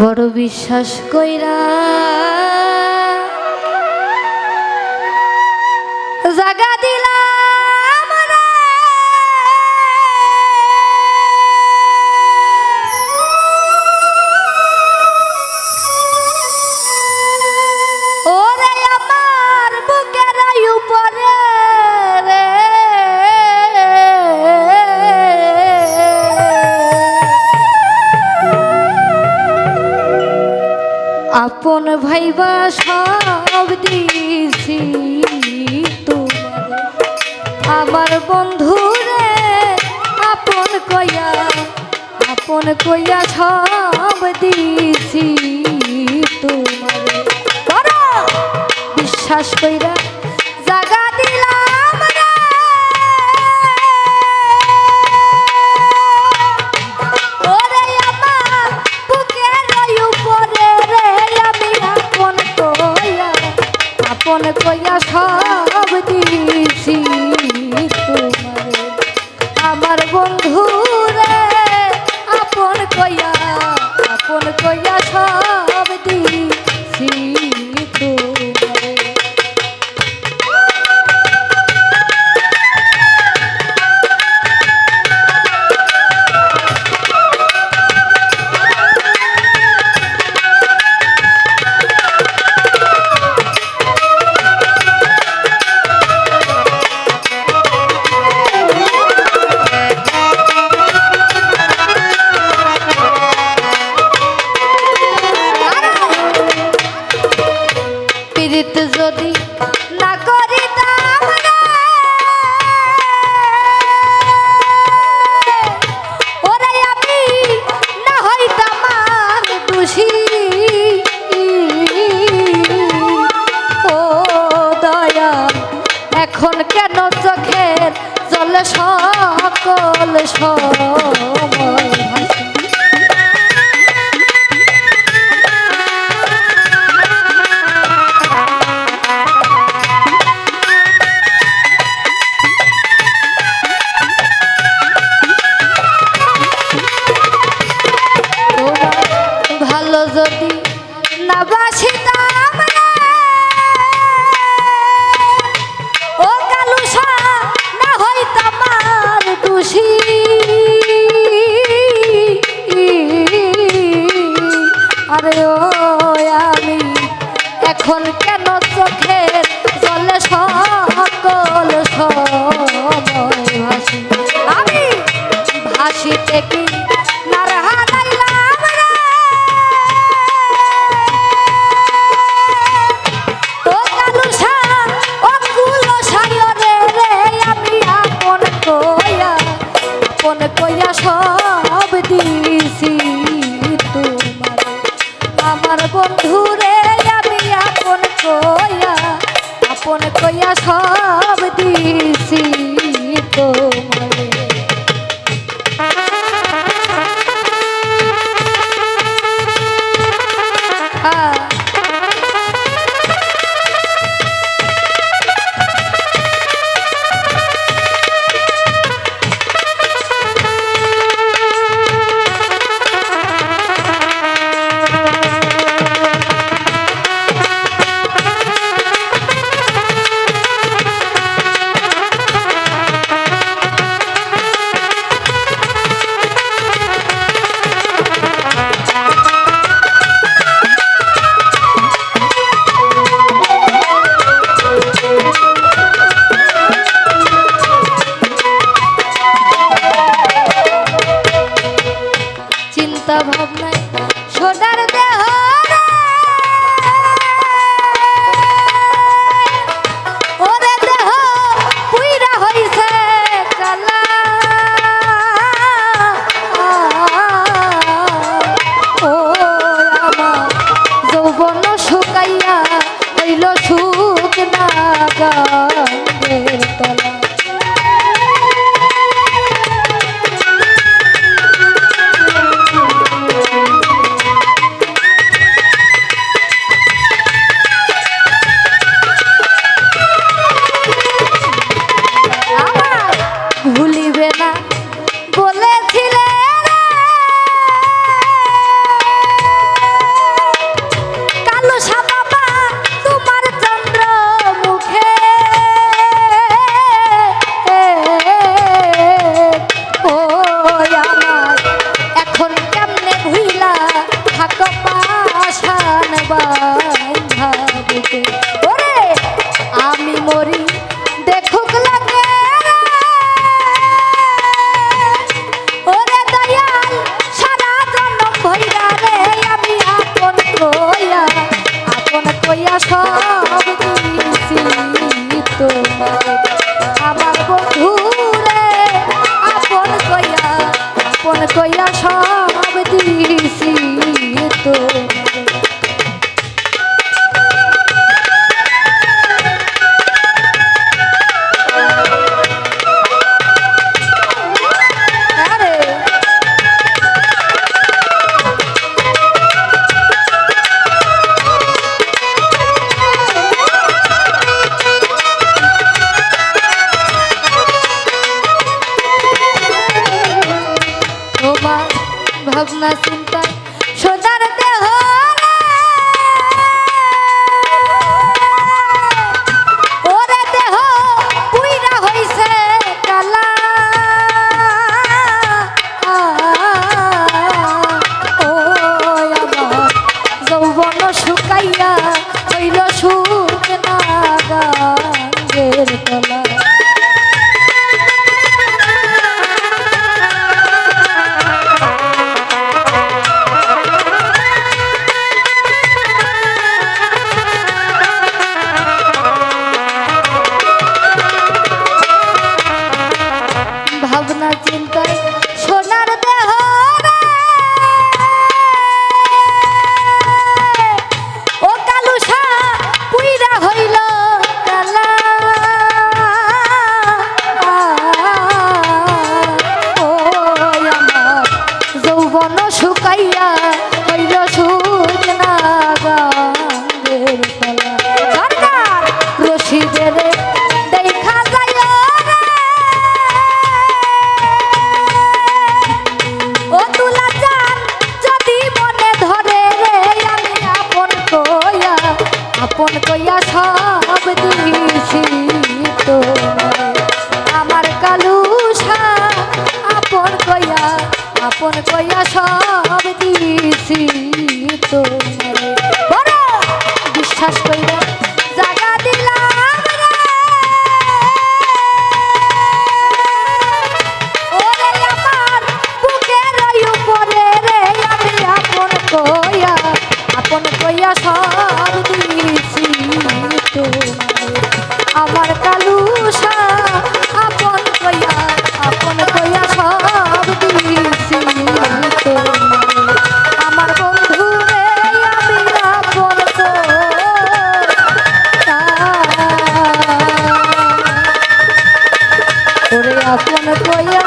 বড় বিশ্বাস কইরা আপন ভাইবা সব দিছি আমার আমার বন্ধুরে আপন কয়া আপন কয়া সব দিছি তোমার বিশ্বাস কইরা আপন কইয়া সব দিছি তোমার। আমার বন্ধু রে আপন কইয়া আপন কইয়া সব দিছি। সকল সময়। এখন কেন চোখের জলে সকল সময় ভাসি? আমি ভাসিতে কি রইল সুখ না মরি দেখুক লাগে ওরে দয়াল, সারা জন্ম ভৈরা রে, আমি আপন কইয়া আপন কইয়া সব দিছি তোমার আমার বন্ধু রে, আপন কইয়া আপন কইয়া সব ভাবনা চিন্তা আপন কইয়া সব আপন কইয়া